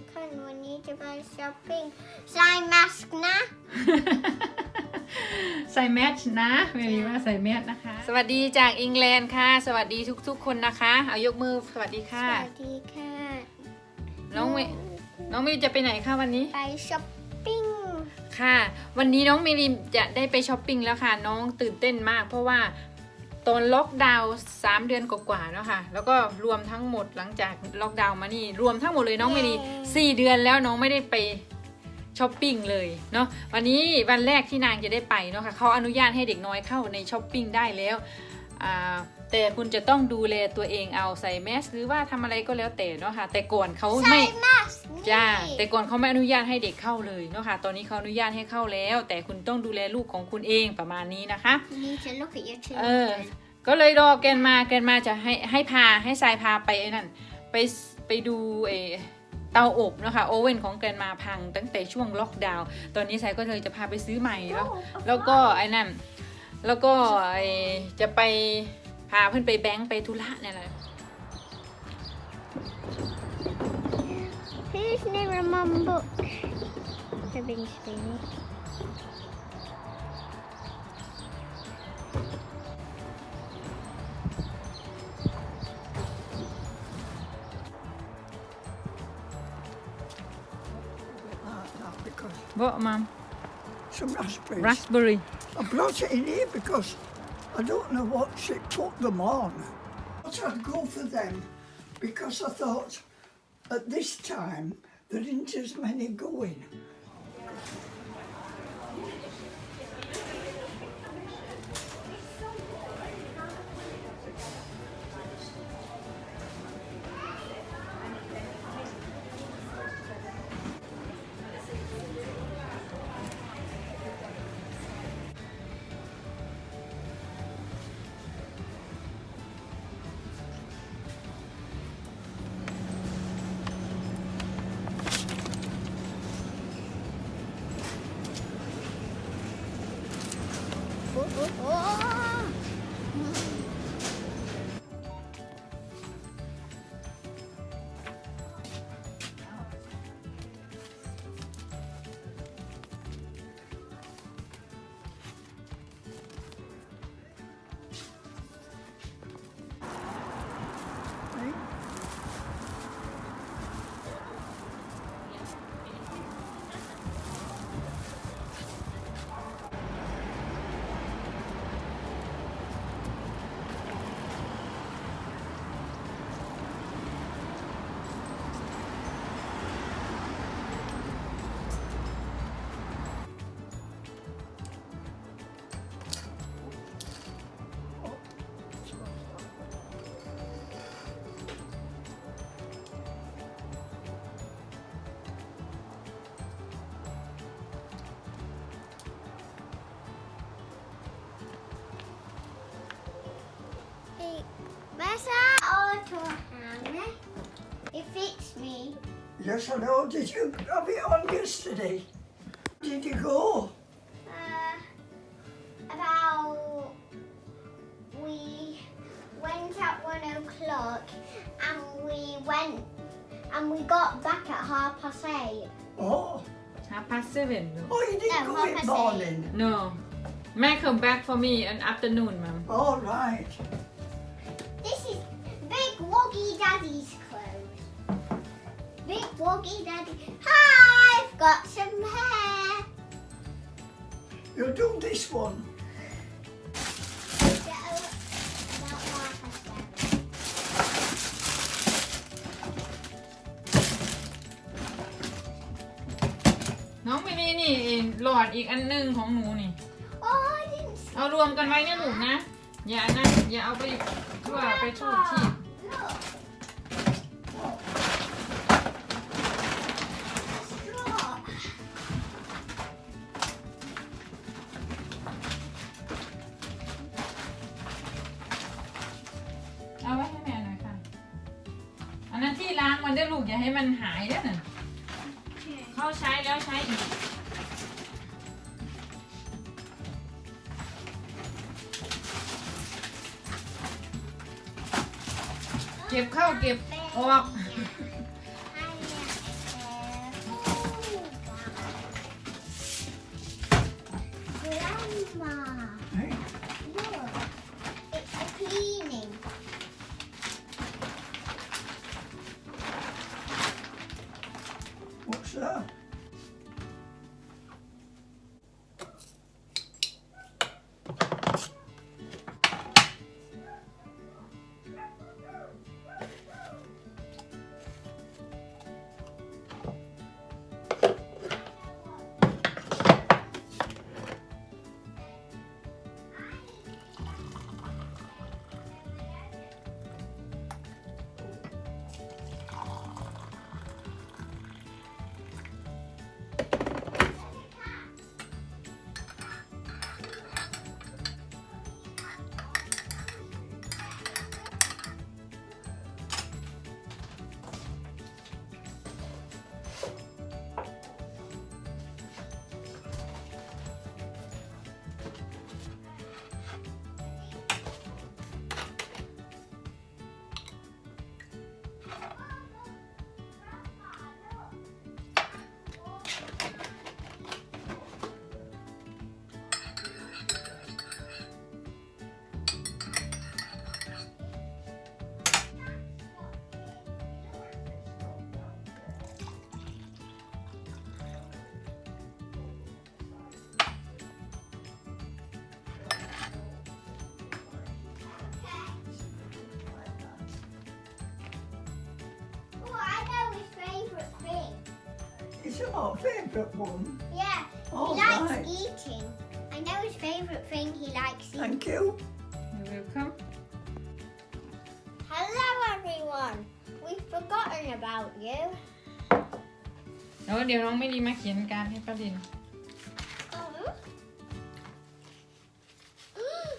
ทุกคนวันนี้จะไปช้อปปิ้งใส่มาสก์นะ ใส่แมสนะเมลีว่าใส่แมสนะคะ สวัสดีจากอังกฤษค่ะ สวัสดีทุกๆ คนนะคะ เอายกมือสวัสดีสค่ะ วัสดีค่ะน้องเมน้องมิวจะไปไหนคะวันนี้ ไปช้อปปิ้งค่ะ วันนี้น้องมิลินจะได้ไปช้อปปิ้งแล้วค่ะ น้องตื่นเต้นมาก เพราะว่า ตอนล็อกดาวน์สามเดือนกว่าๆแล้วค่ะ แล้วก็รวมทั้งหมดหลังจากล็อกดาวน์มานี่ รวมทั้งหมดเลยน้องมิลิสี่เดือนแล้วน้องไม่ได้ไปช้อปปิ้งเลยเนาะวันนี้วันแรกที่นางจะได้ไปเนาะค่ะเขาอนุญาตให้เด็กน้อยเข้าในช้อปปิ้งได้แล้วอ่าแต่คุณจะต้องดูแลตัวเองเอาใส่แมสหรือว่าทำอะไรก็แล้วแต่เนาะค่ะแต่ก่อนเขาใส่ไม่มาสก์นี่จ้าแต่ก่อนเขาไม่อนุญาตให้เด็กเข้าเลยเนาะค่ะตอนนี้เขาอนุญาตให้เข้าแล้ว แต่คุณต้องดูแลลูกของคุณเองประมาณนี้นะคะ You need to look at your เออ children ก็เลยรอแกนมาแกนมาจะให้ให้พาให้ทรายพาไปไอ้นั่นไปไปดูเออเตาอบเนาะคะโอเว่นของแกนมาพังตั้งแต่ช่วงล็อกดาวน์ตอนนี้ทรายก็เลยจะพาไปซื้อใหม่แล้ว แล้วก็ไอ้นั่นแล้วก็ไอจะไปพาเพื่อนไปแบงค์ไปธุระเนี่ยแหละ Who's near a mum book? The big screen. because. What, ma'am? Some raspberries. Raspberry. I brought it in here because I don't know what she put them on. I thought I'd go for them because I thought at this time there isn't as many going. Yes, I know. Did you have it on yesterday? Did you go? Uh, about we went at one o'clock and we went and we got back at half past eight. Oh. Half past seven. no? Oh, you didn't No, go in past morning. No. Make come back for me in afternoon, ma'am. All right. This is Big Woggy Daddy's Big Woggy Daddy. Hi, I've got some hair. You do this one. Get a- about half past seven. น้องมินีนี่หลอดอีกอันหนึงของหนูนี่ Oh, I didn't. s- เอารวมกันไว้เนี่ยลูกนะ อย่านะอย่าเอาไปทั่วไปชูดชีพ Look. ล้างมันได้ลูกอย่าให้มันหายเด้อน่ะเข้าใช้แล้วใช้อีกเก็บเข้าเก็บออก It's our favourite one. Yeah, All he likes right. eating. I know his favourite thing he likes eating. Thank you. you welcome Hello, everyone. We've forgotten about you. แล้วเดี๋ยวน้องไม่ดีมาเขียนการดให้ป้าลิน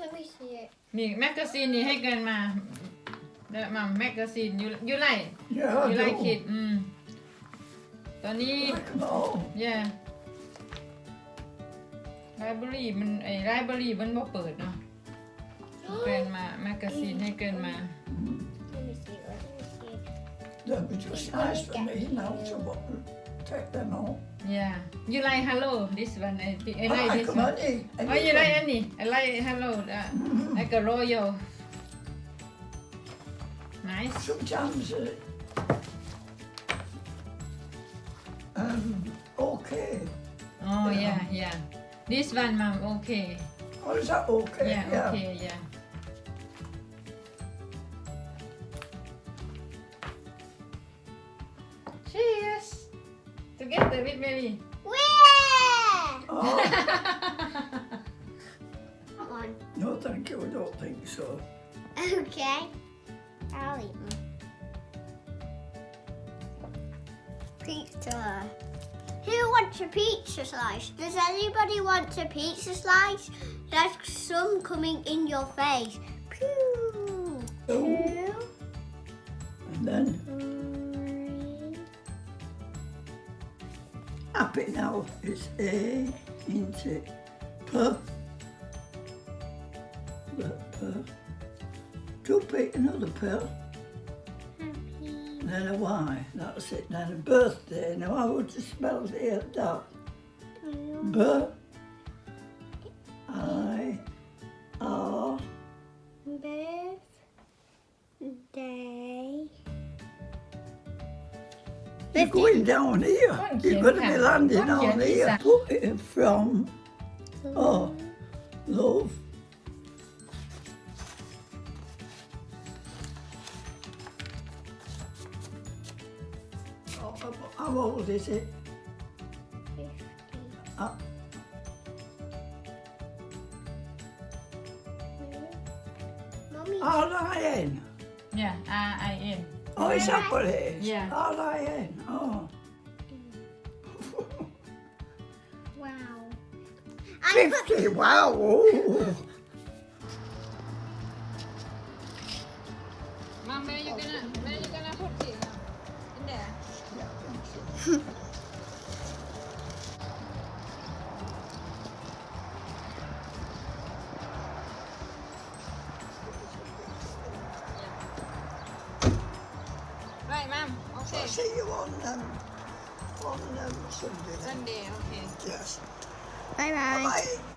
Let me see it. นี่แมกกาซีนนี่ให้เกินมาเดอะมัมแมกกาซีนยูยูไล Yeah, I ยู do. ไลคิดอืม ตอนนี้ Like 'em all. แย่ไลบรารีมันไอ้ไลบรารีมันบ่เปิดเนาะเกินมาแมกกาซีนให้เกินมา Let me see it. Let me see it. That'd be just nice for me now to wa- take them all. yeah you like hello this one I think I I like like this 'em, one honey. oh you like any I like hello uh, like a royal nice Sometimes, uh, okay. oh Yeah. yeah yeah this one mom okay Oh, is that okay? yeah okay yeah cheers together with Mary Where? Oh, Come on. no, thank you. I don't think so. Okay. I'll eat them. Pizza. Who wants a pizza slice? Does anybody want a pizza slice? There's some coming in your face. Pew. Oh, Two, and then three. happy now It's A into P. The P. Two P, another P, Happy. Then a Y. That's it. Then a birthday. Now I would just spell it that. B I R Birthday. You're going down here. One You're going to be can- landing one on here. that- Put it from, oh, love. How- how old is it? Fifty. Uh, Mommy. R-I-N. yeah R I N Oh, is that what it is? Yeah. R-I-N. Oh. Wow. I put 50. Wow. Oh. Mom where you gonna where you gonna right mom So okay see you on um, on um, Sunday. Sunday okay Yes. Bye bye. Bye.